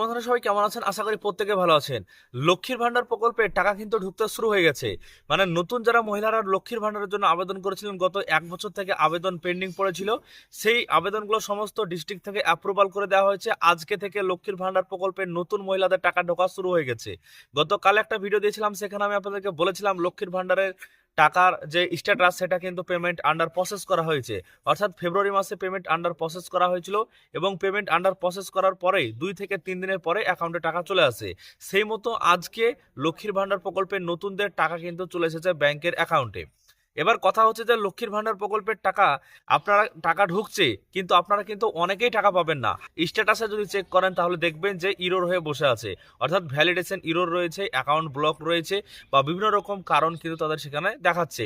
বন্ধুরা সবাই কেমন আছেন? আশা করি প্রত্যেকে ভালো আছেন। লক্ষ্মীর ভান্ডার প্রকল্পে টাকা কিন্তু ঢুকতে শুরু হয়ে গেছে। মানে নতুন যারা মহিলারা লক্ষ্মীর ভান্ডারের জন্য আবেদন করেছিলেন, গত এক বছর থেকে আবেদন পেন্ডিং পড়েছিল। সেই আবেদনগুলো সমস্ত ডিস্ট্রিক্ট থেকে অ্যাপ্রুভাল করে দেওয়া হয়েছে। আজকে থেকে লক্ষ্মীর ভান্ডার প্রকল্পে নতুন মহিলাদের টাকা ঢোকা শুরু হয়ে গেছে। গতকাল একটা ভিডিও দিয়েছিলাম, সেখানে আমি আপনাদেরকে বলেছিলাম, লক্ষ্মীর ভান্ডারের টাকার যে স্ট্যাটাস সেটা কিন্তু পেমেন্ট আন্ডার প্রসেস করা হয়েছে। অর্থাৎ ফেব্রুয়ারি মাসে পেমেন্ট আন্ডার প্রসেস করা হয়েছিল এবং পেমেন্ট আন্ডার প্রসেস করার পরেই দুই থেকে তিন দিনের পরে অ্যাকাউন্টে টাকা চলে আসে। সেই মতো আজকে লক্ষ্মীর ভাণ্ডার প্রকল্পের নতুনদের টাকা কিন্তু চলে এসেছে ব্যাংকের অ্যাকাউন্টে এবার কথা হচ্ছে যে লক্ষ্মীর ভান্ডার প্রকল্পের টাকা আপনারা, টাকা ঢুকছে, কিন্তু আপনারা কিন্তু অনেকেই টাকা পাবেন না। স্ট্যাটাসে যদি চেক করেন, তাহলে দেখবেন যে ইরোর হয়ে বসে আছে। অর্থাৎ ভ্যালিডেশন ইরোর রয়েছে অ্যাকাউন্ট ব্লক রয়েছে, বা বিভিন্ন রকম কারণ কিন্তু তাদের সেখানে দেখাচ্ছে।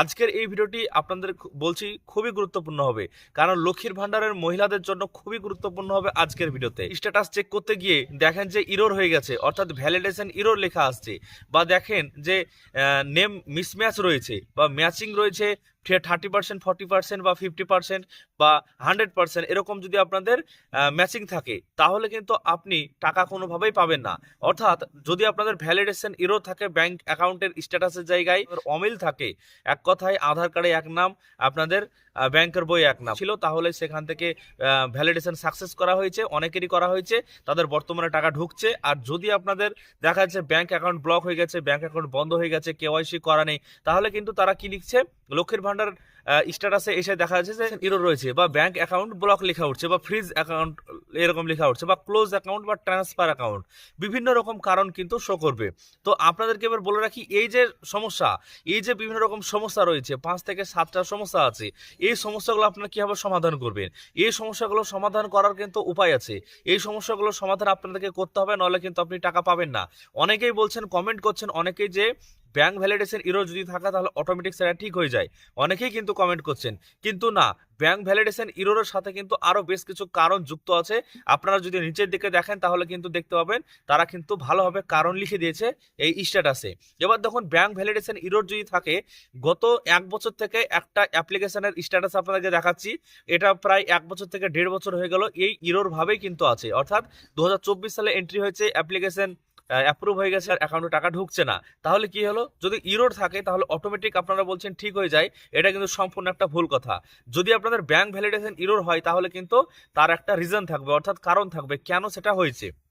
আজকের এই ভিডিওটি আপনাদের বলছি খুবই গুরুত্বপূর্ণ হবে। কারণ লক্ষ্মীর ভান্ডারের মহিলাদের জন্য খুবই গুরুত্বপূর্ণ হবে আজকের ভিডিওতে। স্ট্যাটাস চেক করতে গিয়ে দেখেন যে ইরোর হয়ে গেছে, অর্থাৎ ভ্যালিডেশন ইরোর লেখা আসছে। বা দেখেন যে নেম মিসম্যাচ রয়েছে, বা ম্যাচিং রয়েছে। থার্টি পার্সেন্ট ফর্টি পার্সেন্ট বা ফিফটি পার্সেন্ট বা হান্ড্রেড পার্সেন্ট এরকম যদি আপনাদের ম্যাচিং থাকে, তাহলে কিন্তু আপনি টাকা কোনোভাবেই পাবেন না। অর্থাৎ যদি আপনাদের ভ্যালিডেশন ইরো থাকে ব্যাংক অ্যাকাউন্টের স্ট্যাটাসের জায়গায় অমিল থাকে, এক কথায় আধার কার্ডে এক নাম, আপনাদের ব্যাংকের বই এক নাম ছিল, তাহলে সেখান থেকে ভ্যালিডেশন সাকসেস করা হয়েছে, অনেকেরই করা হয়েছে, তাদের বর্তমানে টাকা ঢুকছে। আর যদি আপনাদের দেখা যাচ্ছে ব্যাংক অ্যাকাউন্ট ব্লক হয়ে গেছে ব্যাংক অ্যাকাউন্ট বন্ধ হয়ে গেছে কেওয়াইসি করা নেই, তাহলে কিন্তু তারা কি লিখছে? লক্ষ্মীর ভান্ডার under স্ট্যাটাসে এসে দেখা যাচ্ছে যে ইরো রয়েছে বা ব্যাংক অ্যাকাউন্ট ব্লক লেখা উঠছে বা ফ্রিজ অ্যাকাউন্ট এরকম লেখা উঠছে বা ক্লোজ অ্যাকাউন্ট বা ট্রান্সফার অ্যাকাউন্ট বিভিন্ন রকম কারণ কিন্তু শো করবে। তো আপনাদেরকে এবার বলে রাখি এই যে সমস্যা এই যে বিভিন্ন রকম সমস্যা রয়েছে পাঁচ থেকে সাতটা সমস্যা আছে এই সমস্যাগুলো আপনারা কীভাবে সমাধান করবেন? এই সমস্যাগুলো সমাধান করার কিন্তু উপায় আছে। এই সমস্যাগুলো সমাধান আপনাদেরকে করতে হবে নাহলে কিন্তু আপনি টাকা পাবেন না। অনেকেই বলছেন কমেন্ট করছেন অনেকেই যে ব্যাংক ভ্যালিডেশন ইরো যদি থাকে তাহলে অটোমেটিক সেটা ঠিক হয়ে যায়। অনেকেই কিন্তু কমেন্ট করছেন। কিন্তু না ব্যাংক ভ্যালিডেশন ইরোর সাথে কিন্তু আরও বেশ কিছু কারণ যুক্ত আছে। আপনারা যদি নিচের দিকে দেখেন, তাহলে কিন্তু দেখতে পাবেন, তারা কিন্তু ভালোভাবে কারণ লিখে দিয়েছে এই স্ট্যাটাসে এবার দেখুন ব্যাংক ভ্যালিডেশন ইরোর যদি থাকে, গত এক বছর থেকে একটা অ্যাপ্লিকেশনের স্ট্যাটাস আপনাদেরকে দেখাচ্ছি। এটা প্রায় এক বছর থেকে দেড় বছর হয়ে গেল, এই ইরোর ভাবেই কিন্তু আছে। অর্থাৎ দু হাজার চব্বিশ সালে এন্ট্রি হয়েছে অ্যাপ্লিকেশন অ্যাপ্রুভ হয়ে গেছে আর অ্যাকাউন্টে টাকা ঢুকছে না। তাহলে কি হলো? যদি ইরোড থাকে, তাহলে অটোমেটিক আপনারা বলছেন, ঠিক হয়ে যায়। এটা কিন্তু সম্পূর্ণ একটা ভুল কথা। যদি আপনাদের ব্যাংক ভ্যালিডেশন ইরোর হয়, তাহলে কিন্তু তার একটা রিজন থাকবে, অর্থাৎ কারণ থাকবে, কেন সেটা হয়েছে?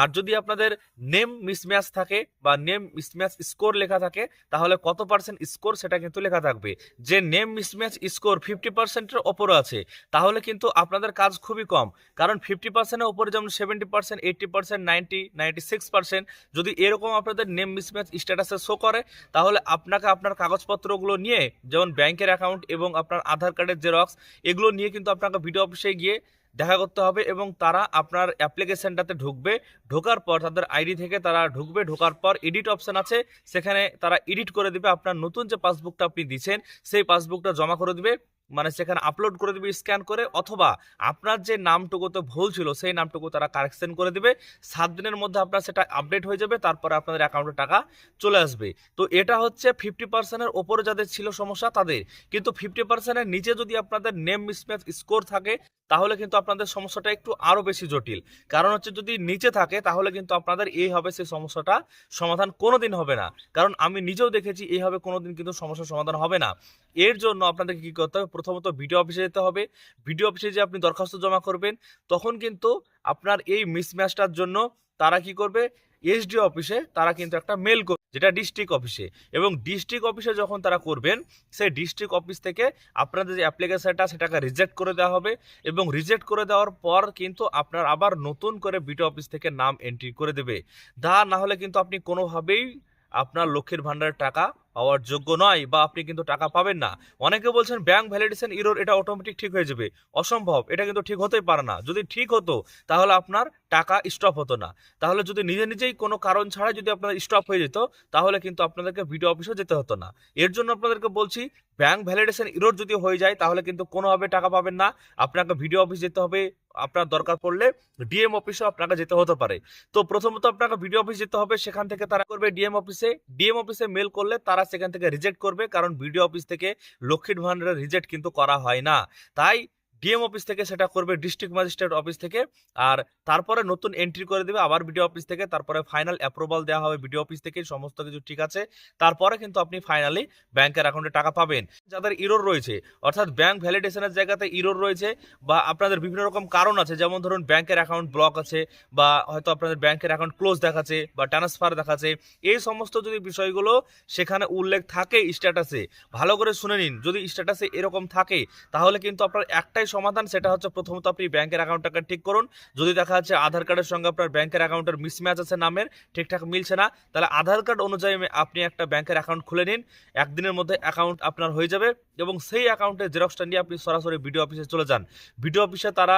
আর যদি আপনাদের নেম মিসম্যাচ থাকে বা নেম মিসম্যাচ স্কোর লেখা থাকে, তাহলে কত পার্সেন্ট স্কোর সেটা কিন্তু লেখা থাকবে। যে নেম মিসম্যাচ স্কোর ফিফটি পার্সেন্টের ওপরে আছে, তাহলে কিন্তু আপনাদের কাজ খুবই কম। কারণ ফিফটি পার্সেন্টের ওপরে যেমন seventy percent eighty percent ninety ninety six percent যদি এরকম আপনাদের নেম মিসম্যাচ স্ট্যাটাসে শো করে, তাহলে আপনাকে আপনার কাগজপত্রগুলো নিয়ে, যেমন ব্যাংকের অ্যাকাউন্ট এবং আপনার আধার কার্ডের জেরক্স এগুলো নিয়ে কিন্তু আপনাকে ভিডিও অফিসে গিয়ে দেখা করতে হবে এবং তারা আপনার অ্যাপ্লিকেশনটাতে ঢুকবে। ঢোকার পর তাদের আইডি থেকে তারা ঢুকবে। ঢোকার পর এডিট অপশন আছে। সেখানে তারা এডিট করে দেবে। আপনার নতুন যে পাসবুকটা আপনি দিচ্ছেন, সেই পাসবুকটা জমা করে দিবে। মানে সেখানে আপলোড করে দিবে স্ক্যান করে, অথবা আপনার যে নামটুকুতে ভুল ছিল, সেই নামটুকু তারা কারেকশন করে দিবে। সাত দিনের মধ্যে আপনার সেটা আপডেট হয়ে যাবে, তারপরে আপনাদের অ্যাকাউন্টে টাকা চলে আসবে। তো এটা হচ্ছে ফিফটি পার্সেন্টের ওপরে যাদের ছিল সমস্যা, তাদের। কিন্তু ফিফটি পার্সেন্টের নিচে যদি আপনাদের নেম মিসম্যাচ স্কোর থাকে, তাহলে কিন্তু আপনাদের সমস্যাটা একটু আরও বেশি জটিল। কারণ হচ্ছে যদি নিচে থাকে, তাহলে কিন্তু আপনাদের এই হবে সেই সমস্যাটা সমাধান কোনো দিন হবে না। কারণ আমি নিজেও দেখেছি, এইভাবে কোনোদিন কিন্তু সমস্যার সমাধান হবে না। এর জন্য আপনাদেরকে কী করতে হবে? প্রথমত ভিডিও অফিসে যেতে হবে। ভিডিও অফিসে যে আপনি দরখাস্ত জমা করবেন, তখন কিন্তু আপনার এই মিসম্যাচটার জন্য তারা কি করবে? এসডি অফিসে তারা কিন্তু একটা মেল করবে যেটা ডিস্ট্রিক্ট অফিসে এবং ডিস্ট্রিক্ট অফিসে যখন তারা করবেন, সেই ডিস্ট্রিক্ট অফিস থেকে আপনাদের যে অ্যাপ্লিকেশনটা সেটাকে রিজেক্ট করে দেওয়া হবে। এবং রিজেক্ট করে দেওয়ার পর কিন্তু আপনার আবার নতুন করে বিটি অফিস থেকে নাম এন্ট্রি করে দেবে। তা না হলে কিন্তু আপনি কোনোভাবেই আপনার লক্ষ্মীর ভাণ্ডারের টাকা পাওয়ার যোগ্য নয় বা আপনি কিন্তু টাকা পাবেন না। অনেকে বলছেন ব্যাংক ভ্যালিডেশন ইরোর এটা অটোমেটিক ঠিক হয়ে যাবে। অসম্ভব, এটা কিন্তু ঠিক হতেই পারে না। যদি ঠিক হতো, তাহলে আপনার টাকা স্টপ হতো না। তাহলে যদি নিজে নিজেই কোনো কারণ ছাড়াই যদি আপনার স্টপ হয়ে যেত, তাহলে কিন্তু আপনাদেরকে ভিডিও অফিসে যেতে হতো না। এর জন্য আপনাদেরকে বলছি ব্যাংক ভ্যালিডেশন ইরোর যদি হয়ে যায়, তাহলে কিন্তু কোনোভাবে টাকা পাবেন না। আপনাকে ভিডিও অফিস যেতে হবে, আপনার দরকার পড়লে ডিএম অফিসেও আপনাকে যেতে হতে পারে। তো প্রথমত আপনাকে ভিডিও অফিস যেতে হবে, সেখান থেকে তারা করবে ডিএম অফিসে ডিএম অফিসে মেল করলে তারা সেখান থেকে রিজেক্ট করবে, কারণ ভিডিও অফিস থেকে লক্ষ্মীর ভান্ডারের রিজেক্ট কিন্তু করা হয় না। তাই ডিএম অফিস থেকে সেটা করবে ডিস্ট্রিক্ট ম্যাজিস্ট্রেট অফিস থেকে। আর তারপরে নতুন এন্ট্রি করে দেবে আবার বিডিও অফিস থেকে। তারপরে ফাইনাল অ্যাপ্রুভাল দেওয়া হবে বিডিও অফিস থেকে, সমস্ত কিছু ঠিক আছে। তারপরে কিন্তু আপনি ফাইনালি ব্যাংকের অ্যাকাউন্টে টাকা পাবেন। যাদের ইরোর রয়েছে, অর্থাৎ ব্যাংক ভ্যালিডেশনের জায়গাতে ইরোর রয়েছে বা আপনাদের বিভিন্ন রকম কারণ আছে, যেমন ধরুন ব্যাংকের অ্যাকাউন্ট ব্লক আছে বা হয়তো আপনাদের ব্যাংকের অ্যাকাউন্ট ক্লোজ দেখাচ্ছে বা ট্রান্সফার দেখাচ্ছে। এই সমস্ত যদি বিষয়গুলো সেখানে উল্লেখ থাকে স্ট্যাটাসে ভালো করে শুনে নিন। যদি স্ট্যাটাসে এরকম থাকে, তাহলে কিন্তু আপনার একটাই সমাধান, সেটা হচ্ছে প্রথমত আপনি ব্যাংকের অ্যাকাউন্টটাকে ঠিক করুন। যদি দেখা যাচ্ছে আধার কার্ডের সঙ্গে আপনার ব্যাংকের অ্যাকাউন্টের মিসম্যাচ আছে নামের, ঠিকঠাক মিলছে না, তাহলে আধার কার্ড অনুযায়ী আপনি একটা ব্যাংকের অ্যাকাউন্ট খুলে নিন। একদিনের মধ্যে অ্যাকাউন্ট আপনার হয়ে যাবে এবং সেই অ্যাকাউন্টের জেরক্সটা নিয়ে আপনি সরাসরি বিডিও অফিসে চলে যান। বিডিও অফিসে তারা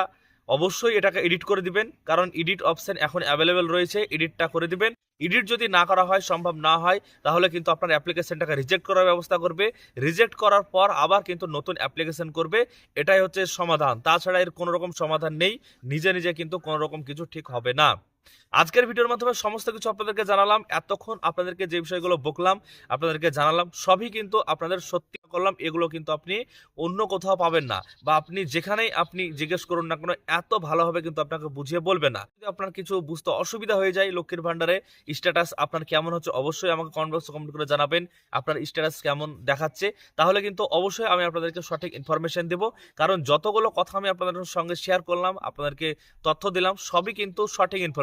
অবশ্যই এটাকে এডিট করে দিবেন, কারণ এডিট অপশন এখন অ্যাভেলেবেল রয়েছে, এডিটটা করে দিবেন। এডিট যদি না করা হয়, সম্ভব না হয়, তাহলে কিন্তু আপনার অ্যাপ্লিকেশনটাকে রিজেক্ট করার ব্যবস্থা করবে। রিজেক্ট করার পর আবার কিন্তু নতুন অ্যাপ্লিকেশন করবে। এটাই হচ্ছে সমাধান। তাছাড়া এর কোনো রকম সমাধান নেই। নিজে নিজে কিন্তু কোনোরকম কিছু ঠিক হবে না। আজকের ভিডিওর মাধ্যমে সমস্ত কিছু আপনাদেরকে জানালাম। এতক্ষণ আপনাদেরকে যে বিষয়গুলো বকলাম, আপনাদেরকে জানালাম, সবই কিন্তু আপনাদের সত্যি করলাম এগুলো কিন্তু আপনি অন্য কোথাও পাবেন না বা আপনি যেখানেই আপনি জিজ্ঞেস করুন না কোনো, এত ভালোভাবে কিন্তু আপনাকে বুঝিয়ে বলবে না। যদি আপনার কিছু বুঝতে অসুবিধা হয়ে যায় লক্ষ্মীর ভান্ডারে স্ট্যাটাস আপনার কেমন হচ্ছে অবশ্যই আমাকে বক্সে কমেন্ট করে জানাবেন, আপনার স্ট্যাটাস কেমন দেখাচ্ছে। তাহলে কিন্তু অবশ্যই আমি আপনাদেরকে সঠিক ইনফরমেশন দেবো। কারণ যতগুলো কথা আমি আপনাদের সঙ্গে শেয়ার করলাম, আপনাদেরকে তথ্য দিলাম, সবই কিন্তু সঠিক ইনফরমেশন